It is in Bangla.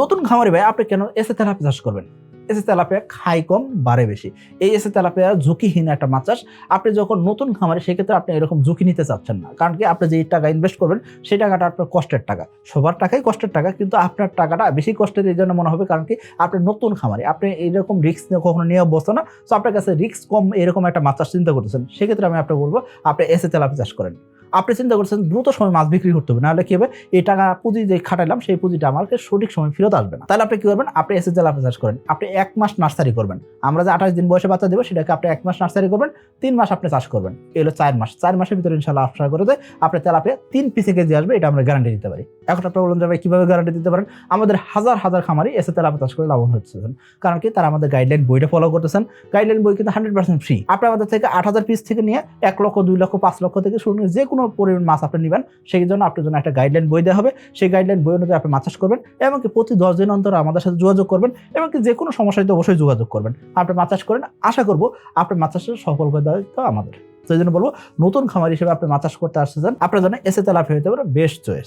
নতুন খামারি ভাই, আপনি কেন এসে তেলাপিয়া চাষ করবেন? এসে তেলাপিয়া খাই কম, বাড়ে বেশি। এই এসে তেলাপিয়া ঝুঁকিহীন একটা মাছ চাষ। আপনি যখন নতুন খামারি, সেক্ষেত্রে আপনি এরকম ঝুঁকি নিতে চাচ্ছেন না। কারণ কি, আপনি যে টাকা ইনভেস্ট করবেন, সেই টাকাটা আপনার কষ্টের টাকা। সবার টাকাই কষ্টের টাকা, কিন্তু আপনার টাকাটা বেশি কষ্টের এই জন্য মনে হবে, কারণ কি, আপনি নতুন খামারি। আপনি এইরকম রিস্ক কখনো নিয়ে অভ্যস্ত না। তো আপনার কাছে রিস্ক কম এরকম একটা মাছ চাষ চিন্তা করতেছেন। সেক্ষেত্রে আমি আপনাকে বলব, আপনি এসে তেলাপি চাষ করেন। আপনি চিন্তা করছেন, দ্রুত সময় মাছ বিক্রি করতে হবে। নাহলে কি হবে? এই টাকা পুঁজি যে খাটাইলাম, সেই পুঁজিটা আমাকে সঠিক সময় ফেরত আসবে না। তাহলে আপনি কি করবেন? আপনি এসে তেলাপি চাষ করেন। আপনি এক মাস নার্সারি করবেন। আমরা যে আঠাশ দিন বয়সে বাচ্চা দেবো, সেটাকে আপনি এক মাস নার্সারি করবেন, তিন মাস আপনি চাষ করবেন। এই হলো চার মাস। চার মাসের ভিতরে ইনশাল্লাহ আশা করে দেয় আপনি তেলাপিয়া তিন পিসে কেজি আসবে, এটা আমরা গ্যারান্টি দিতে পারি। এখন আপনি বলুন যে ভাই, কীভাবে গ্যারান্টি দিতে পারেন? আমাদের হাজার হাজার খামারি এসে তেলাপি চাষ করে লাভবান হচ্ছেন কারণ কি? তারা আমাদের গাইডলাইন বইটা ফলো করতেছেন। গাইডলাইন বই কিন্তু হান্ড্রেড পার্সেন্ট ফ্রি আপনি আমাদের থেকে আট হাজার পিস থেকে নিয়ে এক লক্ষ, দুই লক্ষ, পাঁচ লক্ষ থেকে শুরু যে কোনো পরিমাণ মাছ আপনি নেবেন। সেই জন্য আপনার জন্য একটা গাইডলাইন বই দেওয়া হবে। সেই গাইডলাইন বই অনুযায়ী আপনি মাছ চাষ করবেন কি প্রতি দশ দিন অন্তর আমাদের সাথে যোগাযোগ করবেন এমনকি যে কোনো সমস্যায় অবশ্যই যোগাযোগ করবেন। আপনি মাছ চাষ করেন, আশা করব আপনার মাছ চাষের সফল করে দায়িত্ব আমাদের। সেই জন্য বলব, নতুন খামার হিসেবে আপনি মাছ চাষ করতে চান, আপনার জন্য এসে তেলাপি হতে পারে বেস্ট চয়েস